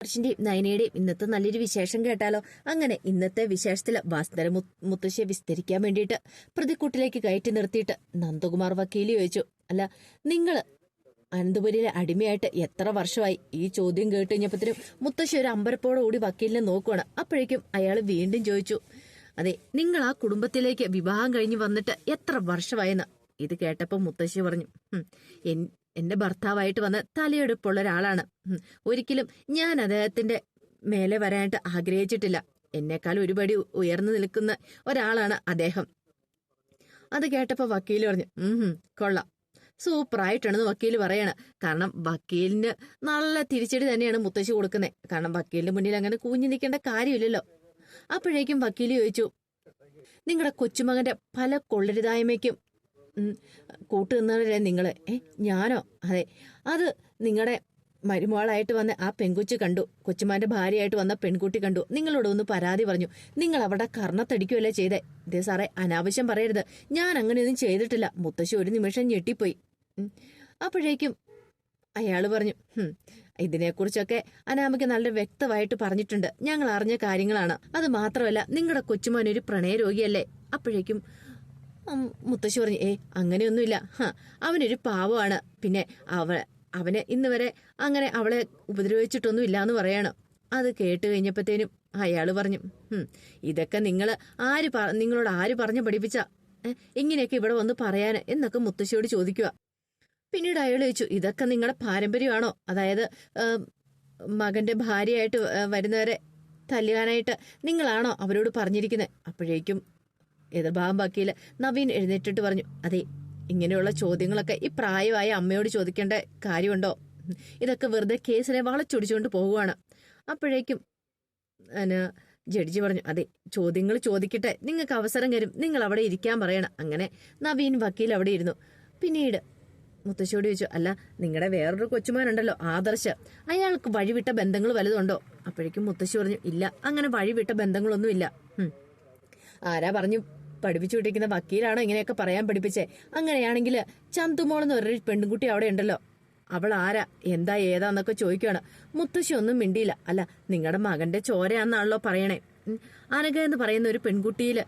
ഹർഷിന്റെയും നയനയുടെയും ഇന്നത്തെ നല്ലൊരു വിശേഷം കേട്ടാലോ? അങ്ങനെ ഇന്നത്തെ വിശേഷത്തിൽ വാസ്തര മുത്തശ്ശിയെ വിസ്തരിക്കാൻ വേണ്ടിയിട്ട് പ്രതിക്കൂട്ടിലേക്ക് കയറ്റി നിർത്തിയിട്ട് നന്ദകുമാർ വക്കീലി ചോദിച്ചു അല്ല നിങ്ങൾ അനന്തപുരിയിലെ അടിമയായിട്ട് എത്ര വർഷമായി? ഈ ചോദ്യം കേട്ട് കഴിഞ്ഞപ്പോഴത്തേനും മുത്തശ്ശി ഒരു അമ്പരപ്പോടെ കൂടി വക്കീലിനെ നോക്കുവാണ്. അപ്പോഴേക്കും അയാൾ വീണ്ടും ചോദിച്ചു അതെ നിങ്ങൾ ആ കുടുംബത്തിലേക്ക് വിവാഹം കഴിഞ്ഞ് വന്നിട്ട് എത്ര വർഷമായെന്ന്? ഇത് കേട്ടപ്പോൾ മുത്തശ്ശി പറഞ്ഞു "ഹും, എൻ- എന്റെ ഭർത്താവായിട്ട് വന്ന തലയെടുപ്പുള്ള ഒരാളാണ്. ഒരിക്കലും ഞാൻ അദ്ദേഹത്തിന്റെ മേലെ വരാനായിട്ട് ആഗ്രഹിച്ചിട്ടില്ല. എന്നെക്കാൾ ഒരുപടി ഉയർന്നു നിൽക്കുന്ന ഒരാളാണ് അദ്ദേഹം. അത് കേട്ടപ്പോ വക്കീൽ പറഞ്ഞു ഉം കൊള്ളാം. സൂപ്പറായിട്ടാണെന്ന് വക്കീൽ പറയാണ്. കാരണം വക്കീലിന് നല്ല തിരിച്ചടി തന്നെയാണ് മുത്തശ്ശി കൊടുക്കുന്നത് കാരണം വക്കീലിന്റെ മുന്നിൽ അങ്ങനെ കൂഞ്ഞു നിൽക്കേണ്ട കാര്യമില്ലല്ലോ. അപ്പോഴേക്കും വക്കീൽ ചോദിച്ചു നിങ്ങളുടെ കൊച്ചുമകന്റെ പല കൊള്ളരുതായ്മയ്ക്കും കൂട്ടുനിന്നവരല്ലേ നിങ്ങൾ? ഏ ഞാനോ? അതെ. അത് നിങ്ങളുടെ മരുമോളായിട്ട് വന്ന ആ പെൺകുച്ചി കണ്ടു. കൊച്ചുമാന്റെ ഭാര്യയായിട്ട് വന്ന പെൺകുട്ടി കണ്ടു. നിങ്ങളോട് ഒന്ന് പരാതി പറഞ്ഞു. നിങ്ങൾ അവിടെ കർണത്തടിക്കുകയല്ലേ ചെയ്തേ? ഇതേ സാറേ അനാവശ്യം പറയരുത്. ഞാൻ അങ്ങനെയൊന്നും ചെയ്തിട്ടില്ല. മുത്തശ്ശി ഒരു നിമിഷം ഞെട്ടിപ്പോയി. അപ്പോഴേക്കും അയാൾ പറഞ്ഞു "ഹും, ഇതിനെക്കുറിച്ചൊക്കെ അനാമയ്ക്ക് നല്ല വ്യക്തമായിട്ട് പറഞ്ഞിട്ടുണ്ട്. ഞങ്ങൾ അറിഞ്ഞ കാര്യങ്ങളാണ്. അത് മാത്രമല്ല നിങ്ങളുടെ കൊച്ചുമോൻ ഒരു പ്രണയരോഗിയല്ലേ? അപ്പോഴേക്കും മുത്തശ്ശി പറഞ്ഞു ഏ അങ്ങനെയൊന്നുമില്ല. ഹ അവനൊരു പാവമാണ്. പിന്നെ അവ അവനെ ഇന്ന് വരെ അങ്ങനെ അവളെ ഉപദ്രവിച്ചിട്ടൊന്നുമില്ല എന്ന് പറയണം. അത് കേട്ട് കഴിഞ്ഞപ്പോഴത്തേനും അയാൾ പറഞ്ഞു ഇതൊക്കെ നിങ്ങൾ ആര് നിങ്ങളോട് ആര് പറഞ്ഞു പഠിപ്പിച്ച? ഇങ്ങനെയൊക്കെ ഇവിടെ വന്ന് പറയാൻ എന്നൊക്കെ മുത്തശ്ശിയോട് ചോദിക്കുക പിന്നീട് അയാൾ ചോദിച്ചു ഇതൊക്കെ നിങ്ങളുടെ പാരമ്പര്യമാണോ? അതായത് മകന്റെ ഭാര്യയായിട്ട് വരുന്നവരെ തല്ലുവാനായിട്ട് നിങ്ങളാണോ അവരോട് പറഞ്ഞിരിക്കുന്നത് അപ്പോഴേക്കും എതിർഭാഗം ബാക്കിയില്ല. നവീൻ എഴുന്നേറ്റിട്ട് പറഞ്ഞു അതെ ഇങ്ങനെയുള്ള ചോദ്യങ്ങളൊക്കെ ഈ പ്രായമായ അമ്മയോട് ചോദിക്കേണ്ട കാര്യമുണ്ടോ? ഇതൊക്കെ വെറുതെ കേസിനെ വളച്ചൊടിച്ചുകൊണ്ട് പോവുകയാണ്. അപ്പോഴേക്കും ജഡ്ജി പറഞ്ഞു അതെ ചോദ്യങ്ങൾ ചോദിക്കട്ടെ നിങ്ങൾക്ക് അവസരം തരും നിങ്ങൾ അവിടെ ഇരിക്കാൻ പറയണം. അങ്ങനെ നവീൻ വക്കീൽ അവിടെ ഇരുന്നു. പിന്നീട് മുത്തശ്ശിയോട് ചോദിച്ചു അല്ല നിങ്ങളുടെ വേറൊരു കൊച്ചുമാനുണ്ടല്ലോ ആദർശ്. അയാൾക്ക് വഴിവിട്ട ബന്ധങ്ങൾ വലുതുണ്ടോ? അപ്പോഴേക്കും മുത്തശ്ശി പറഞ്ഞു ഇല്ല അങ്ങനെ വഴിവിട്ട ബന്ധങ്ങളൊന്നുമില്ല. ആരാ പറഞ്ഞു പഠിപ്പിച്ചു വിട്ടിരിക്കുന്ന വക്കീലാണോ ഇങ്ങനെയൊക്കെ പറയാൻ പഠിപ്പിച്ചേ? അങ്ങനെയാണെങ്കിൽ ചന്തുമോൾ എന്ന് പറഞ്ഞൊരു പെൺകുട്ടി അവിടെ ഉണ്ടല്ലോ. അവൾ ആരാ? എന്താ ഏതാന്നൊക്കെ ചോദിക്കുകയാണ് മുത്തശ്ശി ഒന്നും മിണ്ടിയില്ല. അല്ല നിങ്ങളുടെ മകന്റെ ചോരയാന്നാണല്ലോ പറയണേ. അനഘ എന്ന് പറയുന്ന ഒരു പെൺകുട്ടിയിൽ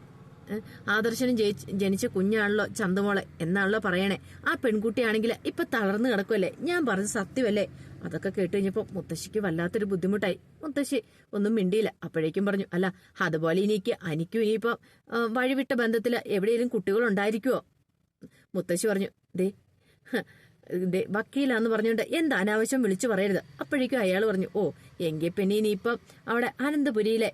ആദർശനും ജനിച്ച കുഞ്ഞാണല്ലോ ചന്തമോളെ എന്നാണല്ലോ പറയണേ. ആ പെൺകുട്ടിയാണെങ്കിൽ ഇപ്പൊ തളർന്നു കിടക്കുമല്ലേ ഞാൻ പറഞ്ഞ സത്യമല്ലേ? അതൊക്കെ കേട്ട് കഴിഞ്ഞപ്പോ മുത്തശ്ശിക്ക് വല്ലാത്തൊരു ബുദ്ധിമുട്ടായി. മുത്തശ്ശി ഒന്നും മിണ്ടിയില്ല. അപ്പോഴേക്കും പറഞ്ഞു അല്ല അതുപോലെ ഇനിക്ക് അനിക്കും ഇനിയിപ്പോ വഴിവിട്ട ബന്ധത്തിൽ എവിടെയെങ്കിലും കുട്ടികൾ ഉണ്ടായിരിക്കുവോ മുത്തശ്ശി പറഞ്ഞു ദേ ദേ വക്കീലാന്ന് പറഞ്ഞുകൊണ്ട് എന്താ അനാവശ്യം വിളിച്ചു പറയരുത്. അപ്പോഴേക്കും അയാൾ പറഞ്ഞു ഓ എങ്കിൽ പിന്നെ ഇനിയിപ്പം അവിടെ അനന്തപുരിയിലെ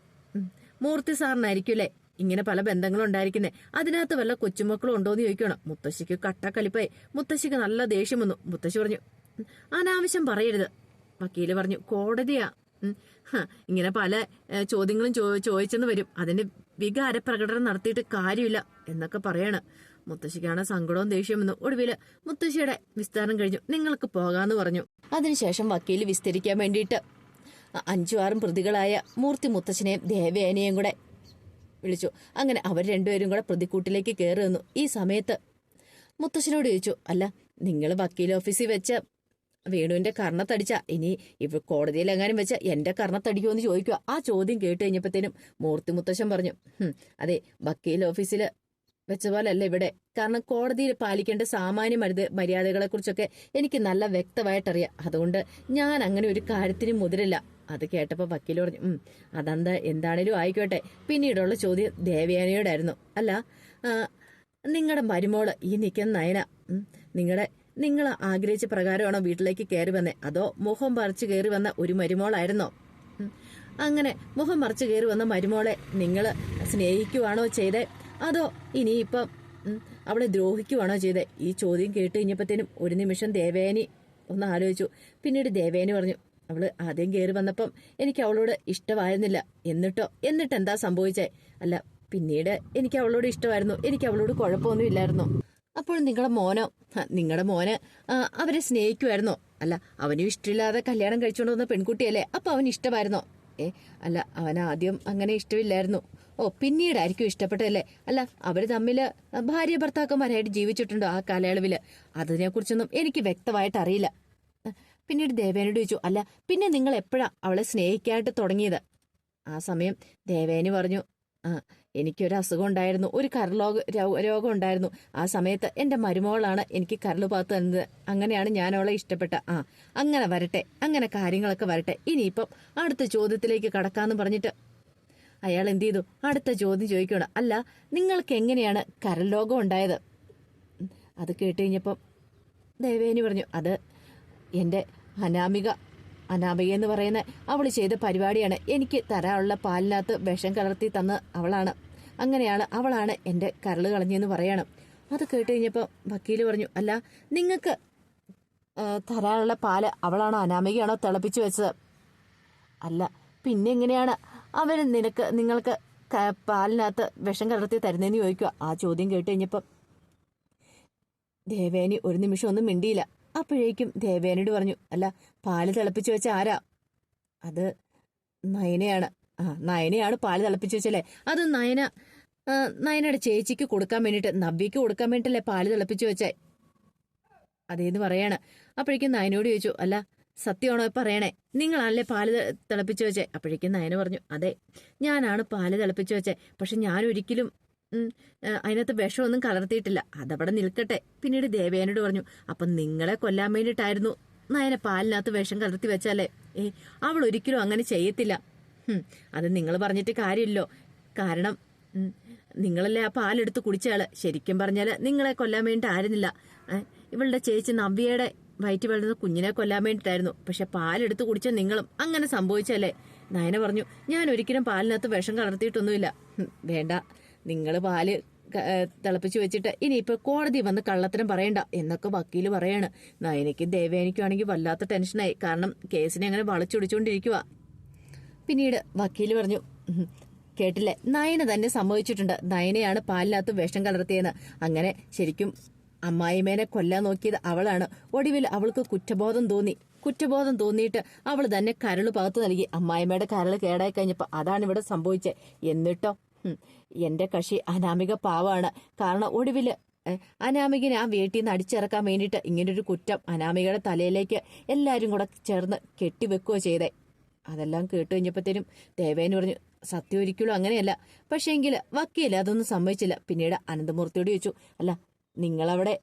മൂർത്തി മൂർത്തി സാറിനായിരിക്കുമല്ലേ ഇങ്ങനെ പല ബന്ധങ്ങളും ഉണ്ടായിരിക്കുന്നേ അതിനകത്ത് വല്ല കൊച്ചുമക്കളും ഉണ്ടോ എന്ന് ചോദിക്കണം മുത്തശ്ശിക്ക് കട്ടക്കലിപ്പായി മുത്തശ്ശിക്ക് നല്ല ദേഷ്യം വന്നു. മുത്തശ്ശി പറഞ്ഞു "ഉം, അനാവശ്യം പറയരുത്. വക്കീൽ പറഞ്ഞു കോടതിയാ. ഇങ്ങനെ പല ചോദ്യങ്ങളും ചോദിച്ചെന്ന് വരും. അതിന് വികാര പ്രകടനം നടത്തിയിട്ട് കാര്യമില്ല എന്നൊക്കെ പറയാണ്. മുത്തശ്ശിക്കാണ് സങ്കടവും ദേഷ്യവും വന്നു. ഒടുവിൽ മുത്തശ്ശിയുടെ വിസ്താരം കഴിഞ്ഞു. നിങ്ങൾക്ക് പോകാന്ന് പറഞ്ഞു. അതിനുശേഷം വക്കീൽ വിസ്തരിക്കാൻ വേണ്ടിയിട്ട് അഞ്ചു ആറും പ്രതികളായ മൂർത്തി മുത്തശ്ശനെയും ദേവയാനിയെയും കൂടെ വിളിച്ചു. അങ്ങനെ അവർ രണ്ടുപേരും കൂടെ പ്രതിക്കൂട്ടിലേക്ക് കയറി വന്നു. ഈ സമയത്ത് മുത്തശ്ശനോട് ചോദിച്ചു അല്ല നിങ്ങൾ വക്കീൽ ഓഫീസിൽ വെച്ച വേണുവിന്റെ കർണത്തടിച്ച ഇനി ഇവ കോടതിയിൽ എങ്ങാനും വെച്ച എന്റെ കർണത്തടിക്കുമോ എന്ന് ചോദിക്കുക. ആ ചോദ്യം കേട്ട് കഴിഞ്ഞപ്പോഴത്തേനും മൂർത്തി മുത്തശ്ശൻ പറഞ്ഞു അതെ വക്കീൽ ഓഫീസിൽ വെച്ച പോലല്ല ഇവിടെ. കാരണം കോടതിയിൽ പാലിക്കേണ്ട സാമാന്യ മരുത് മര്യാദകളെ കുറിച്ചൊക്കെ എനിക്ക് നല്ല വ്യക്തമായിട്ടറിയാം. അതുകൊണ്ട് ഞാൻ അങ്ങനെ ഒരു കാര്യത്തിന് മുതിരില്ല. അത് കേട്ടപ്പോ വക്കീൽ പറഞ്ഞു ഉം അതെന്താ എന്താണേലും ആയിക്കോട്ടെ. പിന്നീടുള്ള ചോദ്യം ദേവയാനിയോടായിരുന്നു അല്ല നിങ്ങളുടെ മരുമോൾ ഈ നിൽക്കുന്ന നയന നിങ്ങളുടെ നിങ്ങൾ ആഗ്രഹിച്ച പ്രകാരമാണോ വീട്ടിലേക്ക് കയറി വന്നേ? അതോ മുഖം പറിച്ചു കയറി വന്ന ഒരു മരുമോളായിരുന്നോ. അങ്ങനെ മുഖം മറിച്ച് കയറി വന്ന മരുമോളെ നിങ്ങൾ സ്നേഹിക്കുവാണോ ചെയ്തേ? അതോ ഇനിയിപ്പം അവളെ ദ്രോഹിക്കുവാണോ ചെയ്തേ? ഈ ചോദ്യം കേട്ട് കഴിഞ്ഞപ്പോഴത്തേനും ഒരു നിമിഷം ദേവേനി ഒന്ന് ആലോചിച്ചു. പിന്നീട് ദേവേനി പറഞ്ഞു അവൾ ആദ്യം കയറി വന്നപ്പം എനിക്ക് അവളോട് ഇഷ്ടമായിരുന്നില്ല. എന്നിട്ടോ? എന്നിട്ട് എന്താ സംഭവിച്ചേ? അല്ല പിന്നീട് എനിക്ക് അവളോട് ഇഷ്ടമായിരുന്നു. എനിക്ക് അവളോട് കുഴപ്പമൊന്നും ഇല്ലായിരുന്നു. അപ്പോൾ നിങ്ങളുടെ മോനോ? നിങ്ങളുടെ മോന് അവരെ സ്നേഹിക്കുമായിരുന്നോ. അല്ല അവനും ഇഷ്ടമില്ലാതെ കല്യാണം കഴിച്ചുകൊണ്ട് വന്ന പെൺകുട്ടിയല്ലേ? അപ്പൊ അവന് ഇഷ്ടമായിരുന്നോ? ഏ അല്ല അവൻ ആദ്യം അങ്ങനെ ഇഷ്ടമില്ലായിരുന്നു. ഓ പിന്നീടായിരിക്കും ഇഷ്ടപ്പെട്ടതല്ലേ? അല്ല അവർ തമ്മിൽ ഭാര്യ ഭർത്താക്കന്മാരായിട്ട് ജീവിച്ചിട്ടുണ്ടോ ആ കാലയളവിൽ? അതിനെക്കുറിച്ചൊന്നും എനിക്ക് വ്യക്തമായിട്ട് അറിയില്ല പിന്നീട് ദേവേനോട് ചോദിച്ചു അല്ല പിന്നെ നിങ്ങൾ എപ്പോഴാ അവളെ സ്നേഹിക്കാനായിട്ട് തുടങ്ങിയത്? ആ സമയം ദേവേനി പറഞ്ഞു ആ എനിക്കൊരു അസുഖം ഉണ്ടായിരുന്നു ഒരു കരലോക രോഗം ഉണ്ടായിരുന്നു. ആ സമയത്ത് എന്റെ മരുമകളാണ് എനിക്ക് കരൾ പാത്ത് തന്നത്. അങ്ങനെയാണ് ഞാൻ അവളെ ഇഷ്ടപ്പെട്ട. ആ അങ്ങനെ വരട്ടെ അങ്ങനെ കാര്യങ്ങളൊക്കെ വരട്ടെ. ഇനിയിപ്പം അടുത്ത ചോദ്യത്തിലേക്ക് കടക്കാന്ന് പറഞ്ഞിട്ട് അയാൾ എന്ത് ചെയ്തു? അടുത്ത ചോദ്യം ചോദിക്കണം അല്ല നിങ്ങൾക്ക് എങ്ങനെയാണ് കരൾ രോഗം ഉണ്ടായത്? അത് കേട്ട് കഴിഞ്ഞപ്പം ദേവേനി പറഞ്ഞു അത് എന്റെ അനാമിക അനാമിക എന്ന് പറയുന്ന അവൾ ചെയ്ത പരിപാടിയാണ്. എനിക്ക് തരാനുള്ള പാലിനകത്ത് വിഷം കലർത്തി തന്ന അവളാണ്. അങ്ങനെയാണ് അവളാണ് എന്റെ കരൾ കളഞ്ഞെന്ന് പറയണം. അത് കേട്ട് കഴിഞ്ഞപ്പോൾ വക്കീൽ പറഞ്ഞു അല്ല നിങ്ങൾക്ക് തരാനുള്ള പാൽ അവളാണോ അനാമികയാണോ തിളപ്പിച്ചു വെച്ചത്? അല്ല പിന്നെ എങ്ങനെയാണ്? അവൻ നിനക്ക് നിങ്ങൾക്ക് പാലിനകത്ത് വിഷം കലർത്തി തരുന്നതെന്ന് ചോദിക്കുക ആ ചോദ്യം കേട്ട് കഴിഞ്ഞപ്പം ദേവേനി ഒരു നിമിഷം ഒന്നും മിണ്ടിയില്ല. അപ്പോഴേക്കും ദേവേനോട് പറഞ്ഞു അല്ല പാൽ തിളപ്പിച്ചു വെച്ച ആരാ? അത് നയനയാണ്. ആ നയനയാണ് പാൽ തിളപ്പിച്ചു വെച്ചല്ലേ? അത് നയന നയനയുടെ ചേച്ചിക്ക് കൊടുക്കാൻ വേണ്ടിയിട്ട് നവ്യക്ക് കൊടുക്കാൻ വേണ്ടിയിട്ടല്ലേ പാൽ തിളപ്പിച്ചു വെച്ചേ? അതേന്ന് പറയാണ്. അപ്പോഴേക്കും നയനോട് ചോദിച്ചു അല്ല സത്യമാണോ പറയണേ? നിങ്ങളാണല്ലേ പാൽ തിളപ്പിച്ചു വെച്ചേ? അപ്പോഴേക്കും നയന പറഞ്ഞു അതെ ഞാനാണ് പാൽ തിളപ്പിച്ചു വെച്ചേ പക്ഷെ ഞാൻ ഒരിക്കലും അതിനകത്ത് വിഷമൊന്നും കലർത്തിയിട്ടില്ല. അതവിടെ നിൽക്കട്ടെ. പിന്നീട് ദേവേനോട് പറഞ്ഞു അപ്പം നിങ്ങളെ കൊല്ലാൻ വേണ്ടിയിട്ടായിരുന്നു നയനെ പാലിനകത്ത് വിഷം കലർത്തി വെച്ചാലേ ഏ അവൾ ഒരിക്കലും അങ്ങനെ ചെയ്യത്തില്ല. അത് നിങ്ങൾ പറഞ്ഞിട്ട് കാര്യമില്ലോ. കാരണം നിങ്ങളല്ലേ ആ പാലെടുത്ത് കുടിച്ചയാൾ. ശരിക്കും പറഞ്ഞാൽ നിങ്ങളെ കൊല്ലാൻ വേണ്ടിയിട്ട് ആയിരുന്നില്ല. ഇവളുടെ ചേച്ചി നവ്യയുടെ വയറ്റി വളർന്ന കുഞ്ഞിനെ കൊല്ലാൻ വേണ്ടിയിട്ടായിരുന്നു. പക്ഷെ പാലെടുത്ത് കുടിച്ച നിങ്ങളും അങ്ങനെ സംഭവിച്ചല്ലേ? നയന പറഞ്ഞു ഞാൻ ഒരിക്കലും പാലിനകത്ത് വിഷം കലർത്തിയിട്ടൊന്നുമില്ല. വേണ്ട. നിങ്ങൾ പാൽ തിളപ്പിച്ച് വെച്ചിട്ട് ഇനിയിപ്പോൾ കോടതി വന്ന് കള്ളത്തരം പറയണ്ട എന്നൊക്കെ വക്കീൽ പറയാണ്. നയനയ്ക്കും ദേവേനിക്കും ആണെങ്കിൽ വല്ലാത്ത ടെൻഷനായി. കാരണം കേസിനെ അങ്ങനെ വളച്ചൊടിച്ചുകൊണ്ടിരിക്കുക പിന്നീട് വക്കീൽ പറഞ്ഞു "ഉം, കേട്ടില്ലേ? നയന തന്നെ സംഭവിച്ചിട്ടുണ്ട്. നയനയാണ് പാലിനകത്ത് വിഷം കലർത്തിയെന്ന്. അങ്ങനെ ശരിക്കും അമ്മായിമേനെ കൊല്ലാൻ നോക്കിയത് അവളാണ്. ഒടുവിൽ അവൾക്ക് കുറ്റബോധം തോന്നി. കുറ്റബോധം തോന്നിയിട്ട് അവൾ തന്നെ കരൾ പകത്തു നൽകി. അമ്മായിമ്മയുടെ കരൾ കേടായി കഴിഞ്ഞപ്പോൾ അതാണ് ഇവിടെ സംഭവിച്ചത് എന്നിട്ടോ എന്റെ കക്ഷി അനാമിക പാവാണ്. കാരണം ഒടുവിൽ അനാമികനെ ആ വീട്ടിൽ നിന്ന് അടിച്ചിറക്കാൻ വേണ്ടിയിട്ട് ഇങ്ങനൊരു കുറ്റം അനാമികയുടെ തലയിലേക്ക് എല്ലാവരും കൂടെ ചേർന്ന് കെട്ടിവെക്കുകയോ ചെയ്തേ. അതെല്ലാം കേട്ട് കഴിഞ്ഞപ്പോഴത്തേനും ദേവേന് പറഞ്ഞു സത്യം ഒരിക്കലും അങ്ങനെയല്ല. പക്ഷേങ്കിൽ വക്കീൽ അതൊന്നും സമ്മതിച്ചില്ല. പിന്നീട് അനന്തമൂർത്തിയോട് ചോദിച്ചു അല്ല നിങ്ങളവിടെ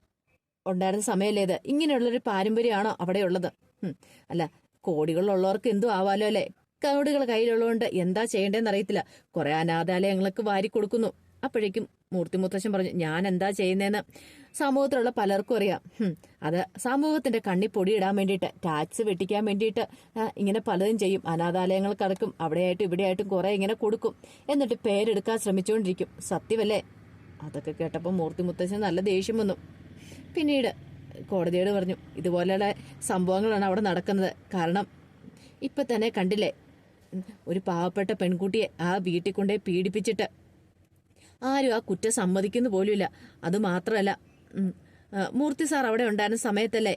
ഉണ്ടായിരുന്ന സമയമല്ലേ ഇത്? ഇങ്ങനെയുള്ളൊരു പാരമ്പര്യമാണോ അവിടെ ഉള്ളത് ഹും, അല്ല കോടികളുള്ളവർക്ക് എന്തു ആവാലോ അല്ലേ കോടികൾ കയ്യിലുള്ളതുകൊണ്ട് എന്താ ചെയ്യേണ്ടതെന്ന് അറിയത്തില്ല കുറെ അനാഥാലയങ്ങൾക്ക് വാരി കൊടുക്കുന്നു അപ്പോഴേക്കും മൂർത്തി മുത്തശ്ശൻ പറഞ്ഞു ഞാൻ എന്താ ചെയ്യുന്നതെന്ന് സമൂഹത്തിലുള്ള പലർക്കും അറിയാം. അത് സമൂഹത്തിന്റെ കണ്ണി പൊടിയിടാൻ വേണ്ടിയിട്ട് ടാക്സ് വെട്ടിക്കാൻ വേണ്ടിയിട്ട് ഇങ്ങനെ പലതും ചെയ്യും. അനാഥാലയങ്ങൾക്കടക്കും അവിടെയായിട്ടും ഇവിടെയായിട്ടും കുറെ ഇങ്ങനെ കൊടുക്കും. എന്നിട്ട് പേരെടുക്കാൻ ശ്രമിച്ചുകൊണ്ടിരിക്കും സത്യമല്ലേ അതൊക്കെ കേട്ടപ്പോൾ മൂർത്തി മുത്തശ്ശൻ നല്ല ദേഷ്യം വന്നു. പിന്നീട് കോടതിയോട് പറഞ്ഞു ഇതുപോലെയുള്ള സംഭവങ്ങളാണ് അവിടെ നടക്കുന്നത്. കാരണം ഇപ്പൊ തന്നെ കണ്ടില്ലേ ഒരു പാവപ്പെട്ട പെൺകുട്ടിയെ ആ വീട്ടിൽ കൊണ്ടേ പീഡിപ്പിച്ചിട്ട്. ആരും ആ കുറ്റം സമ്മതിക്കുന്നു പോലുമില്ല. അത് മാത്രമല്ല മൂർത്തി സാർ അവിടെ ഉണ്ടായിരുന്ന സമയത്തല്ലേ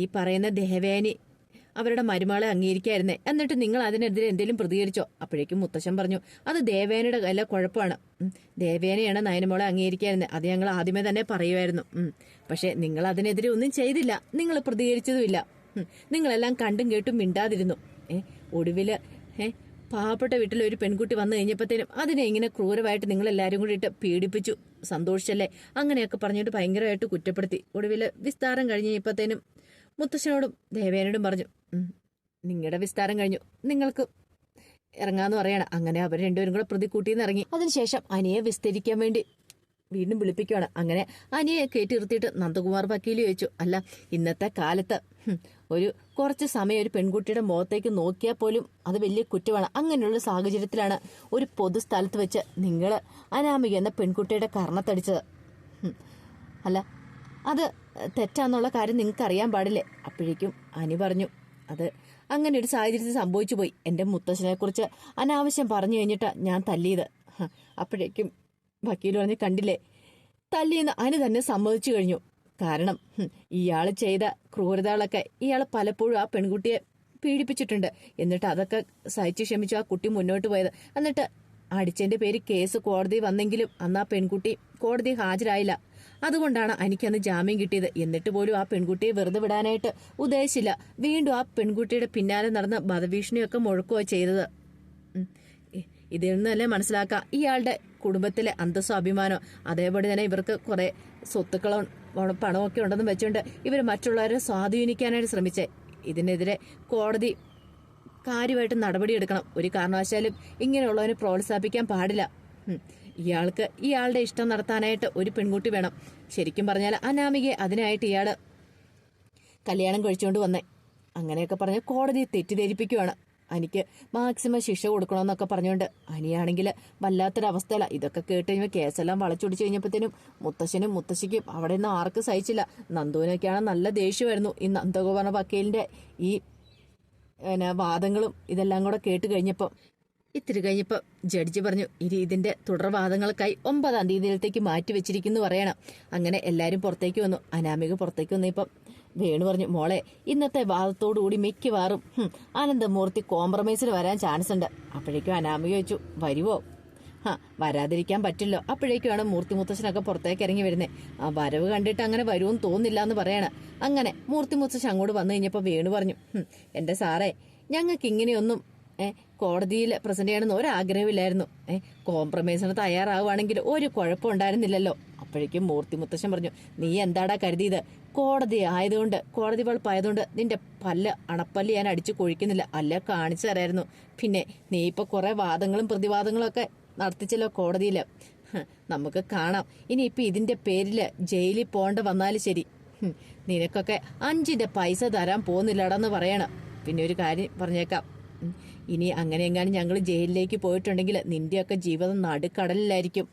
ഈ പറയുന്ന ദേവേനി അവരുടെ മരുമകളെ അംഗീകരിക്കായിരുന്നേ. എന്നിട്ട് നിങ്ങൾ അതിനെതിരെ എന്തെങ്കിലും പ്രതികരിച്ചോ? അപ്പോഴേക്കും മുത്തശ്ശൻ പറഞ്ഞു അത് ദേവേനയുടെ എല്ലാ കുഴപ്പമാണ്. ദേവേനയാണ് നയനമോളെ അംഗീകരിക്കായിരുന്നത് അത് ഞങ്ങൾ ആദ്യമേ തന്നെ പറയുമായിരുന്നു. പക്ഷേ നിങ്ങൾ അതിനെതിരെ ഒന്നും ചെയ്തില്ല. നിങ്ങൾ പ്രതികരിച്ചതുമില്ല. നിങ്ങളെല്ലാം കണ്ടും കേട്ടും മിണ്ടാതിരുന്നു. ഏ ഏഹ് പാവപ്പെട്ട വീട്ടിൽ ഒരു പെൺകുട്ടി വന്നു കഴിഞ്ഞപ്പോഴത്തേനും അതിനെ ഇങ്ങനെ ക്രൂരമായിട്ട് നിങ്ങൾ എല്ലാവരും കൂടി ഇട്ട് പീഡിപ്പിച്ചു. സന്തോഷിച്ചല്ലേ അങ്ങനെയൊക്കെ പറഞ്ഞിട്ട് ഭയങ്കരമായിട്ട് കുറ്റപ്പെടുത്തി. ഒടുവിൽ വിസ്താരം കഴിഞ്ഞ് മുത്തശ്ശനോടും ദേവേനോടും പറഞ്ഞു നിങ്ങളുടെ വിസ്താരം കഴിഞ്ഞു. നിങ്ങൾക്ക് ഇറങ്ങാന്ന് പറയണം. അങ്ങനെ അവർ രണ്ടുപേരും കൂടെ പ്രതി കൂട്ടിന്ന് ഇറങ്ങി. അതിനുശേഷം അനിയെ വിസ്തരിക്കാൻ വേണ്ടി വീണ്ടും വിളിപ്പിക്കുകയാണ് അങ്ങനെ അനിയെ കയറ്റിർത്തിയിട്ട് നന്ദകുമാർ വക്കീൽ ചോദിച്ചു അല്ല ഇന്നത്തെ കാലത്ത് ഒരു കുറച്ച് സമയം ഒരു പെൺകുട്ടിയുടെ മുഖത്തേക്ക് നോക്കിയാൽ പോലും അത് വലിയ കുറ്റമാണ്. അങ്ങനെയുള്ള സാഹചര്യത്തിലാണ് ഒരു പൊതുസ്ഥലത്ത് വെച്ച് നിങ്ങൾ അനാമിക എന്ന പെൺകുട്ടിയുടെ കർണത്തടിച്ചത്. അല്ല അത് തെറ്റാന്നുള്ള കാര്യം നിങ്ങൾക്ക് അറിയാൻ പാടില്ലേ? അപ്പോഴേക്കും അനി പറഞ്ഞു അത് അങ്ങനെ ഒരു സാഹചര്യത്തിൽ സംഭവിച്ചു പോയി. എന്റെ മുത്തശ്ശനെ കുറിച്ച് അനാവശ്യം പറഞ്ഞു കഴിഞ്ഞിട്ടാണ് ഞാൻ തല്ലിയത്. അപ്പോഴേക്കും വക്കീൽ പറഞ്ഞ് കണ്ടില്ലേ? തല്ലിയെന്ന് അനു തന്നെ സമ്മതിച്ചു കഴിഞ്ഞു. കാരണം ഇയാൾ ചെയ്ത ക്രൂരതകളൊക്കെ ഇയാൾ പലപ്പോഴും ആ പെൺകുട്ടിയെ പീഡിപ്പിച്ചിട്ടുണ്ട്. എന്നിട്ട് അതൊക്കെ സഹിച്ചു ക്ഷമിച്ചു ആ കുട്ടി മുന്നോട്ട് പോയത്. എന്നിട്ട് അടിച്ചതിന്റെ പേര് കേസ് കോടതി വന്നെങ്കിലും അന്ന് ആ പെൺകുട്ടി കോടതി ഹാജരായില്ല. അതുകൊണ്ടാണ് എനിക്കന്ന് ജാമ്യം കിട്ടിയത്. എന്നിട്ട് പോലും ആ പെൺകുട്ടിയെ വെറുതെ വിടാനായിട്ട് ഉദ്ദേശിച്ചില്ല. വീണ്ടും ആ പെൺകുട്ടിയുടെ പിന്നാലെ നടന്ന് വധഭീഷണിയൊക്കെ മുഴക്കുകയോ ചെയ്തത്. ഉം. നിന്ന് തന്നെ മനസ്സിലാക്കാം. ഇയാളുടെ കുടുംബത്തിലെ അന്തസ്സോ അഭിമാനോ അതേപോലെ തന്നെ ഇവർക്ക് കുറെ സ്വത്തുക്കളും പണ- പണമൊക്കെ ഉണ്ടെന്ന് വെച്ചുകൊണ്ട് ഇവർ മറ്റുള്ളവരെ സ്വാധീനിക്കാനായിട്ട് ശ്രമിച്ചേ. ഇതിനെതിരെ കോടതി കാര്യമായിട്ട് നടപടിയെടുക്കണം. ഒരു കാരണവശാലും ഇങ്ങനെയുള്ളവനെ പ്രോത്സാഹിപ്പിക്കാൻ പാടില്ല. ഇയാൾക്ക് ഇയാളുടെ ഇഷ്ടം നടത്താനായിട്ട് ഒരു പെൺകുട്ടി വേണം. ശരിക്കും പറഞ്ഞാൽ അനാമികയെ അതിനായിട്ട് ഇയാൾ കല്യാണം കഴിച്ചുകൊണ്ട് വന്നേ. അങ്ങനെയൊക്കെ പറഞ്ഞ് കോടതി തെറ്റിദ്ധരിപ്പിക്കുവാണ്. അനിക്ക് മാക്സിമം ശിക്ഷ കൊടുക്കണമെന്നൊക്കെ പറഞ്ഞുകൊണ്ട് അനിയാണെങ്കിൽ വല്ലാത്തൊരവസ്ഥയില ഇതൊക്കെ കേട്ട് കഴിയുമ്പോൾ കേസെല്ലാം വളച്ചൊടിച്ച് കഴിഞ്ഞപ്പോഴത്തേനും മുത്തശ്ശനും മുത്തശ്ശിക്കും അവിടെ നിന്ന് ആർക്ക് സഹിച്ചില്ല. നന്ദുവിനൊക്കെയാണ് നല്ല ദേഷ്യമായിരുന്നു ഈ നന്ദഗോപർണ വക്കീലിന്റെ ഈ പിന്നെ വാദങ്ങളും ഇതെല്ലാം കൂടെ കേട്ട് കഴിഞ്ഞപ്പോൾ ഇത്തിരി കഴിഞ്ഞപ്പോൾ ജഡ്ജി പറഞ്ഞു ഇനി ഇതിന്റെ തുടർവാദങ്ങൾക്കായി ഒമ്പതാം തീയതിയിലത്തേക്ക് മാറ്റി വെച്ചിരിക്കുന്നു പറയണം. അങ്ങനെ എല്ലാവരും പുറത്തേക്ക് വന്നു. അനാമിക പുറത്തേക്ക് വന്നപ്പം വേണു പറഞ്ഞു മോളെ ഇന്നത്തെ വാദത്തോടുകൂടി മിക്കവാറും അനന്തമൂർത്തി കോംപ്രമൈസിന് വരാൻ ചാൻസ് ഉണ്ട്. അപ്പോഴേക്കും അനാമിക ചോദിച്ചു വരുവോ? ആ വരാതിരിക്കാൻ പറ്റില്ലോ. അപ്പോഴേക്കുമാണ് മൂർത്തി മുത്തശ്ശനൊക്കെ പുറത്തേക്ക് ഇറങ്ങി വരുന്നത് ആ വരവ് കണ്ടിട്ട് അങ്ങനെ വരുമെന്ന് തോന്നില്ല എന്ന് പറയണ. അങ്ങനെ മൂർത്തി മുത്തശ്ശൻ അങ്ങോട്ട് വന്നു കഴിഞ്ഞപ്പോൾ വേണു പറഞ്ഞു എന്റെ സാറേ ഞങ്ങൾക്ക് ഇങ്ങനെയൊന്നും കോടതിയിൽ പ്രസന്റ് ചെയ്യണമെന്ന് ഒരാഗ്രഹമില്ലായിരുന്നു. ഏഹ് കോംപ്രമൈസിന് തയ്യാറാവുകയാണെങ്കിൽ ഒരു കുഴപ്പമുണ്ടായിരുന്നില്ലല്ലോ. അപ്പോഴേക്കും മൂർത്തി മുത്തശ്ശൻ പറഞ്ഞു നീ എന്താടാ കരുതിയത്? കോടതി ആയതുകൊണ്ട് കോടതി വളപ്പായതുകൊണ്ട് നിന്റെ പല്ല് അണപ്പല്ല് ഞാൻ അടിച്ചു കൊഴിക്കുന്നില്ല. അല്ല കാണിച്ചു തരായിരുന്നു. പിന്നെ നീ ഇപ്പൊ കുറെ വാദങ്ങളും പ്രതിവാദങ്ങളും ഒക്കെ നടത്തിച്ചല്ലോ കോടതിയിൽ നമുക്ക് കാണാം. ഇനി ഇപ്പൊ ഇതിന്റെ പേരിൽ ജയിലിൽ പോകേണ്ട വന്നാലും ശരി. നിനക്കൊക്കെ അഞ്ചിന്റെ പൈസ തരാൻ പോകുന്നില്ലടാന്ന് പറയണം. പിന്നെ ഒരു കാര്യം പറഞ്ഞേക്കാം. ഇനി അങ്ങനെ എങ്ങാനും ഞങ്ങൾ ജയിലിലേക്ക് പോയിട്ടുണ്ടെങ്കിൽ നിന്റെയൊക്കെ ജീവിതം നടുക്കടലിലായിരിക്കും.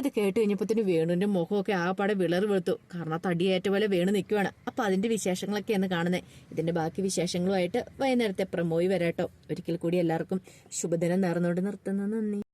ഇത് കേട്ട് കഴിഞ്ഞപ്പോഴത്തേന് വേണുവിന്റെ മുഖമൊക്കെ ആകപ്പാടെ വിളറ് വെളുത്തു. കാരണം തടിയേറ്റ പോലെ വേണു നിൽക്കുവാണ് അപ്പൊ അതിന്റെ വിശേഷങ്ങളൊക്കെയാണ് കാണുന്നത് ഇതിന്റെ ബാക്കി വിശേഷങ്ങളുമായിട്ട് വൈകുന്നേരത്തെ പ്രമോയി വരാട്ടോ. ഒരിക്കൽ കൂടി എല്ലാവർക്കും ശുഭദിനം നേർന്നുകൊണ്ട് നിർത്തുന്നു. നന്ദി.